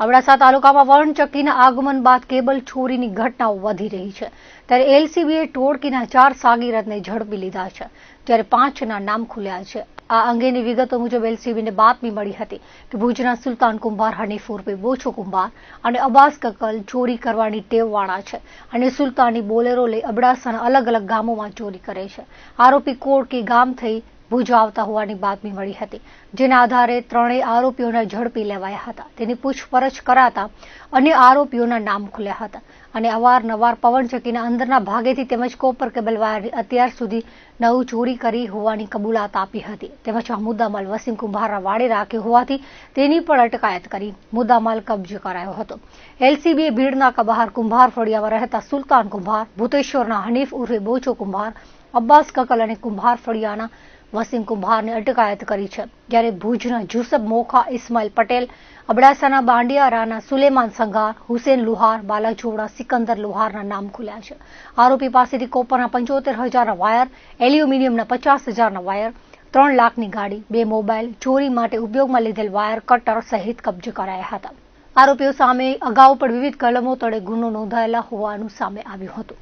અબડાસા તાલુકામાં વનચક્કીના આગમન બાદ કેબલ ચોરીની ઘટનાઓ વધી રહી છે. ત્યારે એલસીબીએ ટોળકીના ચાર સાગીરતને ઝડપી લીધા છે જ્યારે પાંચના નામ ખુલ્યા છે. આ અંગેની વિગતો મુજબ એલસીબીને બાતમી મળી હતી કે ભુજના સુલતાન કુંભાર હનીફ ઉર્ફે બોછો કુંભાર અને અબ્બાસ કકલ ચોરી કરવાની ટેવવાળા છે અને સુલતાની બોલેરો લઈ અબડાસાના અલગ અલગ ગામોમાં ચોરી કરે છે. આરોપી કોળકી ગામ થઈ ભુજ આવતા હોવાની બાતમી મળી હતી, જેના આધારે ત્રણેય આરોપીઓને ઝડપી લેવાયા હતા. તેની પૂછપરછ કરાતા અન્ય આરોપીઓના નામ ખુલ્યા હતા અને અવારનવાર પવનચક્કીના અંદરના ભાગેથી તેમજ કોપર કેબલ વાયરની અત્યાર સુધી નવું ચોરી કરી હોવાની કબૂલાત આપી હતી. તેમજ આ મુદ્દામાલ વસીમ કુંભારના વાડે રાખ્યો હોવાથી તેની પણ અટકાયત કરી મુદ્દામાલ કબજે કરાયો હતો. એલસીબીએ ભીડનાકા બહાર કુંભાર ફળિયામાં રહેતા સુલતાન કુંભાર, ભૂતેશ્વરના હનીફ ઉર્ફે બોચો કુંભાર, અબ્બાસ કકલ અને કુંભાર ફળિયાના વસીમ કુંભારને અટકાયત કરી છે. જ્યારે ભુજના જુસબ મોખા, ઇસ્માઇલ પટેલ, અબડાસાના બાંડિયારાના સુલેમાન સંઘાર હુસેન લુહાર બાલાજોડા સિકંદર લુહારના નામ ખુલ્યા છે. આરોપી પાસેથી કોપરના પંચોતેર હજારના વાયર, એલ્યુમિનિયમના પચાસ હજારના વાયર, ત્રણ લાખની ગાડી, બે મોબાઈલ ચોરી માટે ઉપયોગમાં લીધેલ વાયર કટર સહિત કબજે કરાયા હતા. આરોપીઓ સામે અગાઉ પણ વિવિધ કલમો તળે ગુનો નોંધાયેલા હોવાનું સામે આવ્યું હતું.